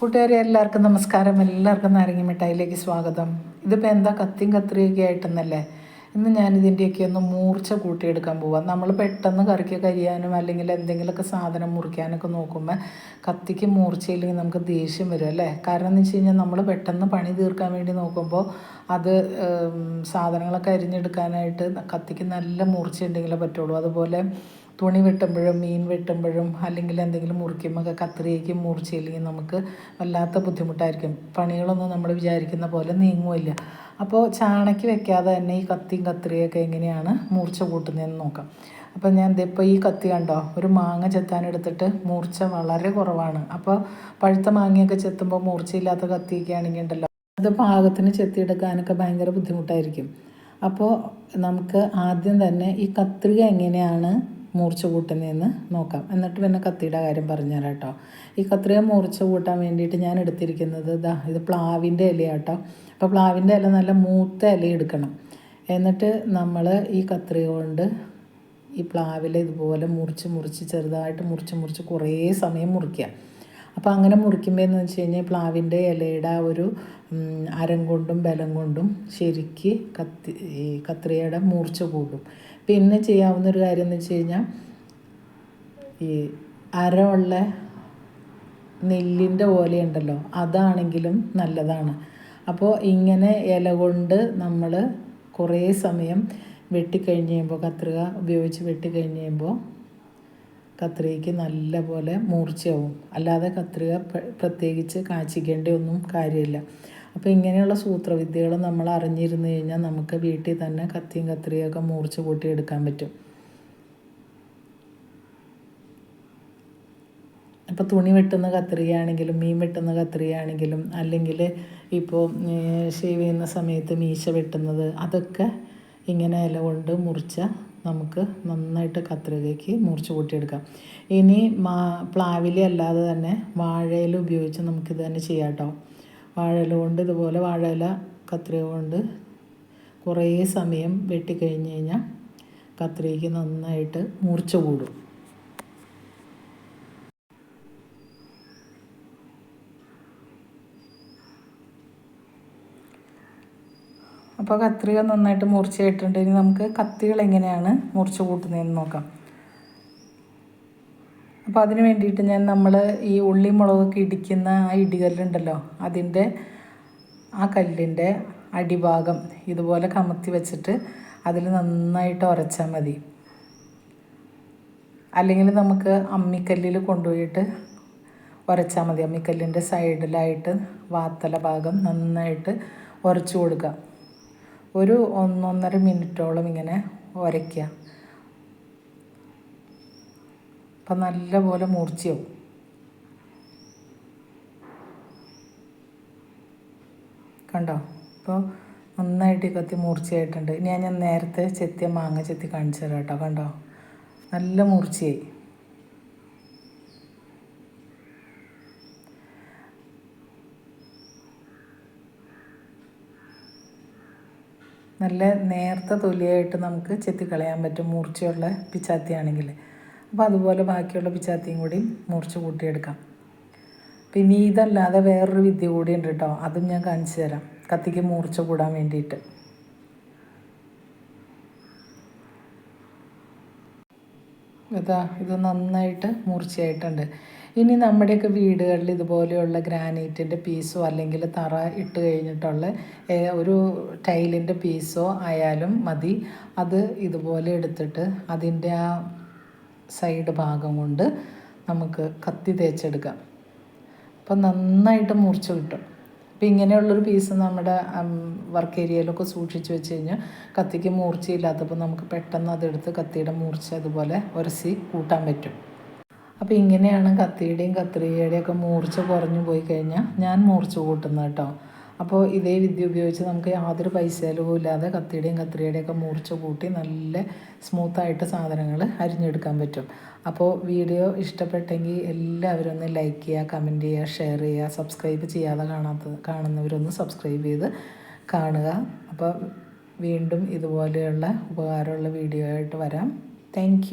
കൂട്ടുകാരെ എല്ലാവർക്കും നമസ്കാരം. എല്ലാവർക്കും നാരങ്ങ മിഠായിലേക്ക് സ്വാഗതം. ഇതിപ്പോൾ എന്താ കത്തിയും കത്രിയൊക്കെ ആയിട്ടെന്നല്ലേ? ഇന്ന് ഞാനിതിന്റെയൊക്കെ ഒന്ന് മൂർച്ച കൂട്ടിയെടുക്കാൻ പോവാം. നമ്മൾ പെട്ടെന്ന് കറിക്കൊക്കെ കരിയാനും അല്ലെങ്കിൽ എന്തെങ്കിലുമൊക്കെ സാധനം മുറിക്കാനൊക്കെ നോക്കുമ്പോൾ കത്തിക്ക് മൂർച്ചയില്ലെങ്കിൽ നമുക്ക് ദേഷ്യം വരും അല്ലേ? കാരണം എന്ന് വെച്ച് കഴിഞ്ഞാൽ നമ്മൾ പെട്ടെന്ന് പണി തീർക്കാൻ വേണ്ടി നോക്കുമ്പോൾ അത് സാധനങ്ങളൊക്കെ അരിഞ്ഞെടുക്കാനായിട്ട് കത്തിക്ക് നല്ല മൂർച്ച ഉണ്ടെങ്കിലേ പറ്റുള്ളൂ. അതുപോലെ തുണി വെട്ടുമ്പോഴും മീൻ വെട്ടുമ്പോഴും അല്ലെങ്കിൽ എന്തെങ്കിലും മുറിക്കുമ്പോൾ ഒക്കെ കത്രികയ്ക്ക് മൂർച്ചയില്ലെങ്കിൽ നമുക്ക് വല്ലാത്ത ബുദ്ധിമുട്ടായിരിക്കും. പണികളൊന്നും നമ്മൾ വിചാരിക്കുന്ന പോലെ നീങ്ങുമില്ല അപ്പോൾ ചാണയ്ക്ക് വെക്കാതെ തന്നെ ഈ കത്തിയും കത്രിയൊക്കെ എങ്ങനെയാണ് മൂർച്ച കൂട്ടുന്നതെന്ന് നോക്കാം. അപ്പോൾ ഞാൻ ഇതിപ്പോൾ ഈ കത്തി കണ്ടോ? ഒരു മാങ്ങ ചെത്താൻ എടുത്തിട്ട് മൂർച്ച വളരെ കുറവാണ്. അപ്പോൾ പഴുത്ത മാങ്ങയൊക്കെ ചെത്തുമ്പോൾ മൂർച്ചയില്ലാത്ത കത്തിയൊക്കെ ആണെങ്കിൽ ഉണ്ടല്ലോ അത് പാകത്തിന് ചെത്തിയെടുക്കാനൊക്കെ ഭയങ്കര ബുദ്ധിമുട്ടായിരിക്കും. അപ്പോൾ നമുക്ക് ആദ്യം തന്നെ ഈ കത്രിക എങ്ങനെയാണ് മൂർച്ച കൂട്ടുന്നതെന്ന് നോക്കാം. എന്നിട്ട് പിന്നെ കത്തിയുടെ കാര്യം പറഞ്ഞുതരാം കേട്ടോ ഈ കത്രിക മൂർച്ച കൂട്ടാൻ വേണ്ടിയിട്ട് ഞാൻ എടുത്തിരിക്കുന്നത് ഇതാ ഇത് പ്ലാവിന്റെ ഇലയാട്ടോ. അപ്പോൾ പ്ലാവിന്റെ ഇല നല്ല മൂത്ത ഇല എടുക്കണം എന്നിട്ട് നമ്മൾ ഈ കത്രിക കൊണ്ട് ഈ പ്ലാവിൽ ഇതുപോലെ മുറിച്ച് മുറിച്ച് ചെറുതായിട്ട് മുറിച്ച് മുറിച്ച് കുറേ സമയം മുറിക്കുക. അപ്പോൾ അങ്ങനെ മുറിക്കുമ്പോൾ എന്ന് വെച്ച് കഴിഞ്ഞാൽ പ്ലാവിന്റെ ഇലയുടെ ഒരു അരം കൊണ്ടും ബലം കൊണ്ടും ശരിക്ക് കത്തി ഈ കത്രികയുടെ മൂർച്ച കൂടും. പിന്നെ ചെയ്യാവുന്ന ഒരു കാര്യം എന്ന് വെച്ച് കഴിഞ്ഞാൽ ഈ അരമുള്ള നെല്ലിന്റെ ഓലയുണ്ടല്ലോ അതാണെങ്കിലും നല്ലതാണ്. അപ്പോൾ ഇങ്ങനെ ഇല കൊണ്ട് നമ്മൾ കുറേ സമയം വെട്ടിക്കഴിഞ്ഞ് കഴിയുമ്പോൾ കത്രിക ഉപയോഗിച്ച് വെട്ടിക്കഴിഞ്ഞ് കഴിയുമ്പോൾ കത്രികയ്ക്ക് നല്ല പോലെ മൂർച്ചയാവും. അല്ലാതെ കത്രിക പ്ര- പ്രത്യേകിച്ച് കാച്ചിക്കേണ്ട ഒന്നും കാര്യമില്ല. അപ്പോൾ ഇങ്ങനെയുള്ള സൂത്രവിദ്യകൾ നമ്മൾ അറിഞ്ഞിരുന്നു കഴിഞ്ഞാൽ നമുക്ക് വീട്ടിൽ തന്നെ കത്തിയും കത്രിയൊക്കെ മൂർച്ച കൂട്ടിയെടുക്കാൻ പറ്റും. ഇപ്പോൾ തുണി വെട്ടുന്ന കത്രികയാണെങ്കിലും മീൻ വെട്ടുന്ന കത്രികയാണെങ്കിലും അല്ലെങ്കിൽ ഇപ്പോൾ ഷേവ് ചെയ്യുന്ന സമയത്ത് മീശ വെട്ടുന്നത് അതൊക്കെ ഇങ്ങനെ ഇല കൊണ്ട് മുറിച്ച നമുക്ക് നന്നായിട്ട് കത്രികയ്ക്ക് മുറിച്ച് കൂട്ടിയെടുക്കാം ഇനി മാ പ്ലാവില അല്ലാതെ തന്നെ വാഴയിൽ ഉപയോഗിച്ച് നമുക്കിത് തന്നെ ചെയ്യാം കേട്ടോ. വാഴയില കൊണ്ട് ഇതുപോലെ വാഴയില കത്രിക കൊണ്ട് കുറേ സമയം വെട്ടിക്കഴിഞ്ഞ് കഴിഞ്ഞാൽ കത്രിക്ക് നന്നായിട്ട് മൂർച്ച കൂടും. അപ്പോൾ കത്രിക നന്നായിട്ട് മൂർച്ചയായിട്ടുണ്ട്. ഇനി നമുക്ക് കത്തികൾ എങ്ങനെയാണ് മൂർച്ച കൂട്ടുന്നതെന്ന് നോക്കാം. അപ്പോൾ അതിന് വേണ്ടിയിട്ട് ഞാൻ നമ്മൾ ഈ ഉള്ളി മുളകൊക്കെ ഇടിക്കുന്ന ആ ഇടികല്ലുണ്ടല്ലോ അതിന്റെ ആ കല്ലിന്റെ അടിഭാഗം ഇതുപോലെ കമത്തി വെച്ചിട്ട് അതിൽ നന്നായിട്ട് ഉരച്ചാൽ മതി. അല്ലെങ്കിൽ നമുക്ക് അമ്മിക്കല്ലിൽ കൊണ്ടുപോയിട്ട് ഉരച്ചാൽ മതി. അമ്മിക്കല്ലിന്റെ സൈഡിലായിട്ട് വാത്തല ഭാഗം നന്നായിട്ട് ഉരച്ചു കൊടുക്കുക. ഒരു ഒന്നൊന്നര മിനിറ്റോളം ഇങ്ങനെ ഉരയ്ക്കുക അപ്പം നല്ലപോലെ മൂർച്ചയാവും. കണ്ടോ? ഇപ്പോൾ നന്നായിട്ട് കത്തി മൂർച്ചയായിട്ടുണ്ട്. ഇനി ഞാൻ നേരത്തെ ചെത്തിയ മാങ്ങ ചെത്തി കാണിച്ചു തരാം കേട്ടോ. കണ്ടോ? നല്ല മൂർച്ചയായി. നല്ല നേർത്ത തൊലിയായിട്ട് നമുക്ക് ചെത്തിക്കളയാൻ പറ്റും. മൂർച്ചയുള്ള പിച്ചാത്തിയാണെങ്കിൽ. അപ്പോൾ അതുപോലെ ബാക്കിയുള്ള പിച്ചാത്തിയും കൂടി മുറിച്ച് കൂട്ടിയെടുക്കാം. പിന്നെ ഇതല്ലാതെ വേറൊരു വിദ്യ കൂടി ഉണ്ട് കേട്ടോ അതും ഞാൻ കാണിച്ചു തരാം. കത്തിക്ക് മൂർച്ച കൂടാൻ വേണ്ടിയിട്ട്. ഇതാ ഇത് നന്നായിട്ട് മൂർച്ചയായിട്ടുണ്ട് ഇനി നമ്മുടെയൊക്കെ വീടുകളിൽ ഇതുപോലെയുള്ള ഗ്രാനൈറ്റിന്റെ പീസോ അല്ലെങ്കിൽ തറ ഇട്ട് കഴിഞ്ഞിട്ടുള്ള ഒരു ടൈലിന്റെ പീസോ ആയാലും മതി. അത് ഇതുപോലെ എടുത്തിട്ട് അതിന്റെ ആ സൈഡ് ഭാഗം കൊണ്ട് നമുക്ക് കത്തി തേച്ചെടുക്കാം. അപ്പം നന്നായിട്ട് മുറിച്ച് കിട്ടും. അപ്പം ഇങ്ങനെയുള്ളൊരു പീസ് നമ്മുടെ വർക്ക് ഏരിയയിലൊക്കെ സൂക്ഷിച്ച് വെച്ച് കഴിഞ്ഞാൽ കത്തിക്ക് മൂർച്ചയില്ലാത്തപ്പോൾ നമുക്ക് പെട്ടെന്ന് അതെടുത്ത് കത്തിയുടെ മൂർച്ച അതുപോലെ ഉരസി കൂട്ടാൻ പറ്റും. അപ്പോൾ ഇങ്ങനെയാണ് കത്തിയുടെയും കത്രികയുടെയും ഒക്കെ മൂർച്ച കുറഞ്ഞു പോയി കഴിഞ്ഞാൽ ഞാൻ മൂർച്ച കൂട്ടുന്നത് കേട്ടോ. അപ്പോൾ ഇതേ വിദ്യ ഉപയോഗിച്ച് നമുക്ക് യാതൊരു പൈസ ചിലവും ഇല്ലാതെ കത്തിയുടെയും കത്രികയുടെയും ഒക്കെ മൂർച്ച കൂട്ടി നല്ല സ്മൂത്തായിട്ട് സാധനങ്ങൾ അരിഞ്ഞെടുക്കാൻ പറ്റും. അപ്പോൾ വീഡിയോ ഇഷ്ടപ്പെട്ടെങ്കിൽ എല്ലാവരും ഒന്ന് ലൈക്ക് ചെയ്യുക കമന്റ് ചെയ്യുക ഷെയർ ചെയ്യുക സബ്സ്ക്രൈബ് ചെയ്യാതെ കാണാത്ത കാണുന്നവരൊന്ന് സബ്സ്ക്രൈബ് ചെയ്ത് കാണുക. അപ്പോൾ വീണ്ടും ഇതുപോലെയുള്ള ഉപകാരമുള്ള വീഡിയോ ആയിട്ട് വരാം. താങ്ക്